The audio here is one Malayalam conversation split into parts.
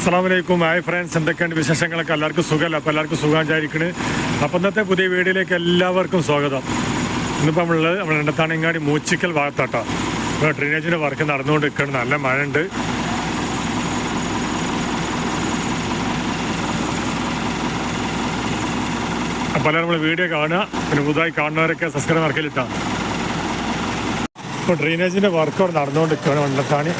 അസ്സാം വലൈക്കും ഹായ് ഫ്രണ്ട്സ് എന്തൊക്കെയാണ് വിശേഷങ്ങളൊക്കെ? എല്ലാവർക്കും സുഖമല്ല? അപ്പോൾ എല്ലാവർക്കും സുഖം വിചാരിക്കണ് അപ്പം ഇന്നത്തെ പുതിയ വീഡിയോയിലേക്ക് എല്ലാവർക്കും സ്വാഗതം. ഇന്നിപ്പോൾ നമ്മളുള്ളത് നമ്മൾ എണ്ണത്താണിങ്ങാടി മൂച്ചിക്കൽ ഭാഗത്താട്ടോ. ഇപ്പോൾ ഡ്രെയിനേജിന്റെ വർക്ക് നടന്നുകൊണ്ട് നിൽക്കണം നല്ല മഴ ഉണ്ട് അപ്പോൾ നമ്മൾ വീഡിയോ കാണുക. പിന്നെ പുതുതായി കാണുന്നവരൊക്കെ സബ്സ്ക്രൈബ് മറക്കലിട്ടാ ഇപ്പോൾ ഡ്രെയിനേജിന്റെ വർക്ക് അവിടെ നടന്നുകൊണ്ട് നിൽക്കുകയാണ് എണ്ണത്താണി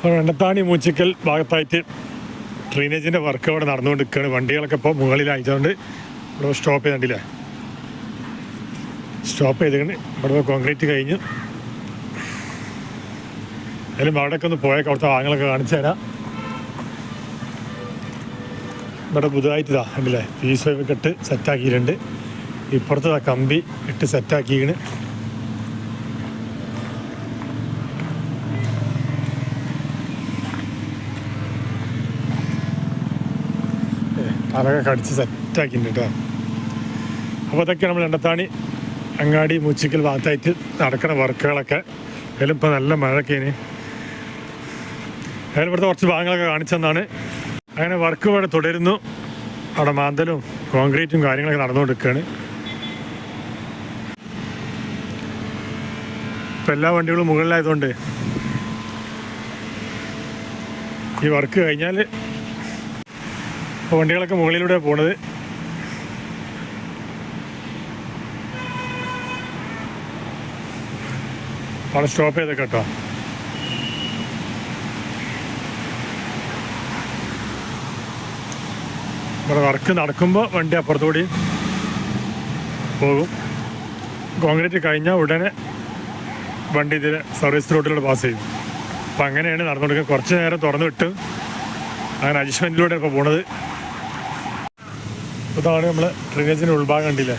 അപ്പോൾ വെണ്ണത്താണി മൂച്ചിക്കൽ ഭാഗത്തായിട്ട് ഡ്രെയിനേജിന്റെ വർക്ക് അവിടെ നടന്നുകൊണ്ട് നിൽക്കുകയാണ് വണ്ടികളൊക്കെ ഇപ്പോൾ മുകളിലായതുകൊണ്ട് ഇവിടെ സ്റ്റോപ്പ് ചെയ്തിട്ടില്ലേ? സ്റ്റോപ്പ് ചെയ്തിട്ട് ഇവിടെ കോൺക്രീറ്റ് കഴിഞ്ഞു. അതിലും അവിടെയൊക്കെ ഒന്ന് പോയൊക്കെ അവിടുത്തെ വാങ്ങലൊക്കെ കാണിച്ചു തരാം. ഇവിടെ പുതുതായിട്ടിതാ കണ്ടില്ലേ? പീസ് ഒക്കെ ഇട്ട് സെറ്റാക്കിയിട്ടുണ്ട് ഇപ്പുറത്തെ കമ്പി ഇട്ട് സെറ്റാക്കിയാണ് അതൊക്കെ കടിച്ച് സെറ്റാക്കിയിട്ടുണ്ട് കേട്ടോ. അപ്പോൾ അതൊക്കെ നമ്മൾ രണ്ടത്താണി അങ്ങാടി മൂച്ചിക്കൽ ഭാഗത്തായിട്ട് നടക്കുന്ന വർക്കുകളൊക്കെ. അതിലും ഇപ്പോൾ നല്ല മഴയൊക്കെ ഇനി. അതിൽ ഇവിടുത്തെ കുറച്ച് ഭാഗങ്ങളൊക്കെ കാണിച്ചെന്നാണ് അങ്ങനെ വർക്ക് ഇവിടെ തുടരുന്നു. അവിടെ മാന്തലും കോൺക്രീറ്റും കാര്യങ്ങളൊക്കെ നടന്നുകൊണ്ടിരിക്കുകയാണ്. ഇപ്പം എല്ലാ വണ്ടികളും മുകളിലായതുകൊണ്ട് ഈ വർക്ക് കഴിഞ്ഞാൽ വണ്ടികളൊക്കെ മുകളിലൂടെ പോണത്. അവിടെ സ്റ്റോപ്പ് ചെയ്ത് കേട്ടോ. ഇവിടെ വർക്ക് നടക്കുമ്പോൾ വണ്ടി അപ്പുറത്തുകൂടി പോകും. കോൺക്രീറ്റ് കഴിഞ്ഞാൽ ഉടനെ വണ്ടി ഇതിൽ സർവീസ് റോഡിലൂടെ പാസ് ചെയ്യും. അപ്പം അങ്ങനെയാണ് നടന്നുകൊടുക്കുക കുറച്ച് നേരം തുറന്നു വിട്ട് അങ്ങനെ അഡ്ജസ്റ്റ്മെന്റിലൂടെ ഇപ്പോൾ പോണത്. ഇതാണ് നമ്മൾ ഡ്രെയിനേജിന്റെ ഉൾഭാഗം കണ്ടില്ലേ?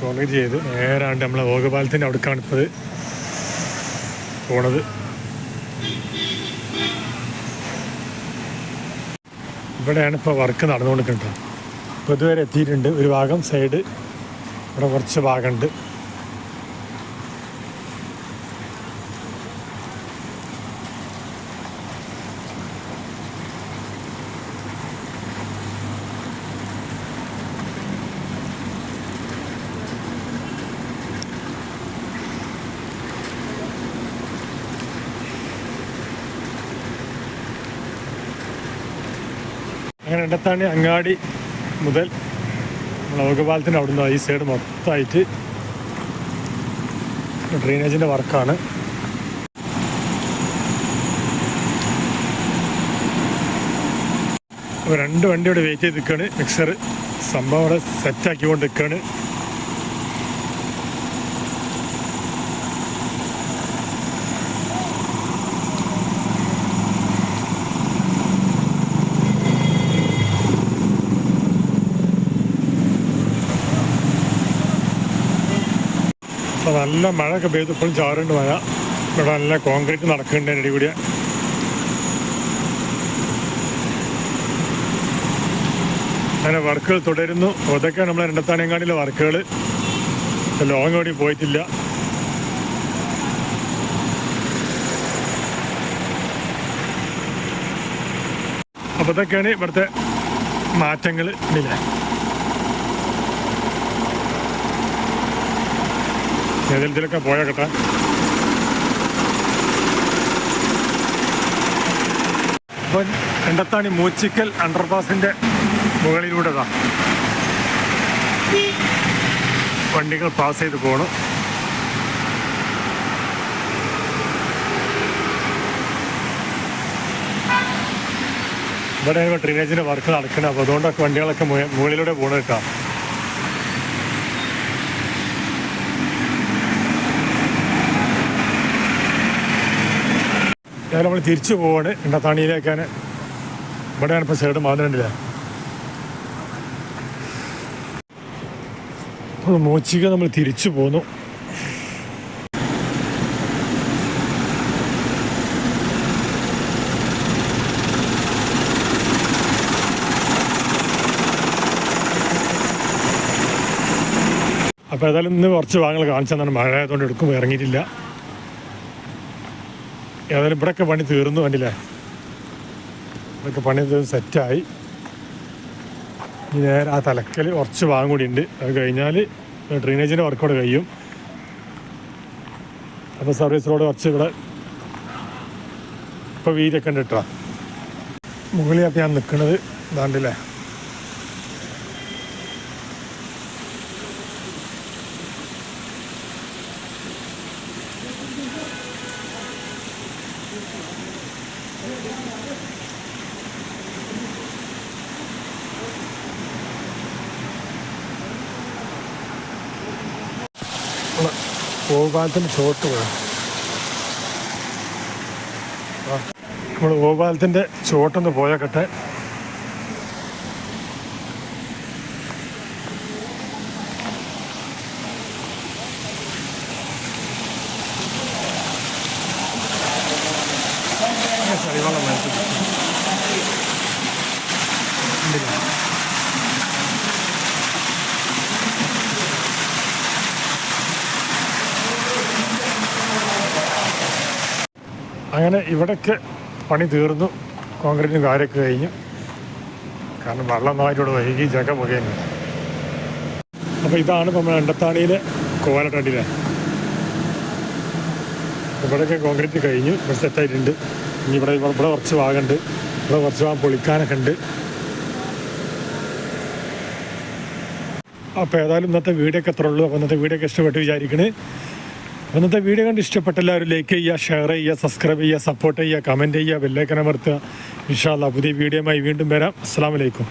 കോൺക്രീറ്റ് ചെയ്ത് നേരാണ്ട് നമ്മളെ ഓഗപാലത്തിന്റെ അടുക്കാണ് ഇപ്പോൾ പോണത്. ഇവിടെയാണ് ഇപ്പോൾ വർക്ക് നടന്നുകൊണ്ടിരിക്കുന്നത്. ഇപ്പോൾ ഇതുവരെ എത്തിയിട്ടുണ്ട്. ഒരു ഭാഗം സൈഡ് ഇവിടെ കുറച്ച് ഭാഗമുണ്ട്. അങ്ങനെ ഇടത്താണി അങ്ങാടി മുതൽ ലോകപാലത്തിന്റെ അവിടുന്ന് ഈ സൈഡ് മൊത്തമായിട്ട് ഡ്രെയിനേജിന്റെ വർക്കാണ്. രണ്ട് വണ്ടി ഇവിടെ വെയിറ്റ് ചെയ്ത് നിൽക്കുകയാണ് മിക്സർ സംഭവം അവിടെ സെറ്റാക്കിക്കൊണ്ട് നിൽക്കുകയാണ് നല്ല മഴയൊക്കെ പെയ്തു. ഇപ്പോഴും ചാറുണ്ട് മഴ. ഇവിടെ നല്ല കോൺക്രീറ്റ് നടക്കുന്നുണ്ട് അതിന്റെ കൂടിയ അങ്ങനെ വർക്കുകൾ തുടരുന്നു. അതൊക്കെ നമ്മളെ രണ്ടത്താനേങ്കാടിയിലെ വർക്കുകൾ. ലോങ് ഓടി പോയിട്ടില്ല. അപ്പോൾ ഇതൊക്കെയാണ് ഇവിടുത്തെ മാറ്റങ്ങൾ. ഇല്ലേ? ഏതെങ്കിലും പോയാൽ പോയാക്കട്ടെ. അപ്പം എണ്ടത്താണി മൂച്ചിക്കൽ അണ്ടർപാസിന്റെ മുകളിലൂടെ ഇതാ വണ്ടികൾ പാസ് ചെയ്ത് പോകണം ഇവിടെ ഡ്രെയിനേജിന്റെ വർക്ക് നടക്കുന്നത് അപ്പോൾ അതുകൊണ്ടൊക്കെ വണ്ടികളൊക്കെ മുകളിലൂടെ പോകണം കേട്ടോ ഞാൻ നമ്മൾ തിരിച്ചു പോവാണ്. എണ്ണത്താണിയിലേക്കാണ് ഇവിടെയാണ് ഇപ്പോൾ സൈഡ് മാതിരണ്ടില്ല അപ്പോൾ മോച്ചിക നമ്മൾ തിരിച്ചു പോന്നു. അപ്പോൾ ഏതായാലും ഇന്ന് കുറച്ച് ഭാഗങ്ങൾ കാണിച്ചു തന്നാണ് മഴ ആയതുകൊണ്ട് എടുക്കുമ്പോൾ ഇറങ്ങിയിട്ടില്ല. ഏതായാലും ഇവിടെയൊക്കെ പണി തീർന്നു കണ്ടില്ലേ ഇവിടെയൊക്കെ പണി തീർന്ന് സെറ്റായി. നേരെ ആ തലക്കൽ കുറച്ച് ഭാഗം കൂടി ഉണ്ട്. അത് കഴിഞ്ഞാൽ ഡ്രെയിനേജിന്റെ വർക്ക് കൂടെ കഴിയും. അപ്പോൾ സർവീസ് റോഡ് കുറച്ച് ഇവിടെ ഇപ്പോൾ വീതിയൊക്കെ ഉണ്ട് കേട്ടോ. അപ്പോൾ ഞാൻ നിൽക്കുന്നത്. ഇതാണ്ടില്ലേ? ഗോപാലത്തിന്റെ ചോട്ട് പോയി. നമ്മൾ ഗോപാലത്തിന്റെ ചോട്ടൊന്ന് പോയക്കട്ടെ. ചളിവെള്ളം മേടിച്ചു അങ്ങനെ ഇവിടൊക്കെ പണി തീർന്നു. കോൺക്രീറ്റും കാര്യമൊക്കെ കഴിഞ്ഞു. കാരണം വെള്ളം നന്നായിട്ടോട് വൈകി ജഗ പുകയുന്നു അപ്പോൾ ഇതാണ് നമ്മൾ എണ്ടത്താണിയിലെ കോലട്ടണ്ടിലെ ഇവിടെയൊക്കെ കോൺക്രീറ്റ് കഴിഞ്ഞു. ഇവിടെ സെറ്റായിട്ടുണ്ട്. ഇനി ഇവിടെ ഇവിടെ കുറച്ച് ഭാഗമുണ്ട്. ഇവിടെ കുറച്ച് ഭാഗം പൊളിക്കാനൊക്കെ ഉണ്ട്. അപ്പോൾ ഏതായാലും ഇന്നത്തെ വീഡിയോ എത്ര ഉള്ളൂ. അപ്പോൾ ഇന്നത്തെ വീഡിയോ ഇഷ്ടപ്പെട്ട് വിചാരിക്കണേ. ഇന്നത്തെ വീഡിയോ കണ്ട് ഇഷ്ടപ്പെട്ട എല്ലാവരും ലൈക്ക് ചെയ്യുക ഷെയർ ചെയ്യുക സബ്സ്ക്രൈബ് ചെയ്യുക സപ്പോർട്ട് ചെയ്യുക കമന്റ് ചെയ്യുക ബെല്ലൈക്കൻ ഇൻഷാല്ല പുതിയ വീഡിയോയുമായി വീണ്ടും വരാം. അസ്സാം വലൈക്കും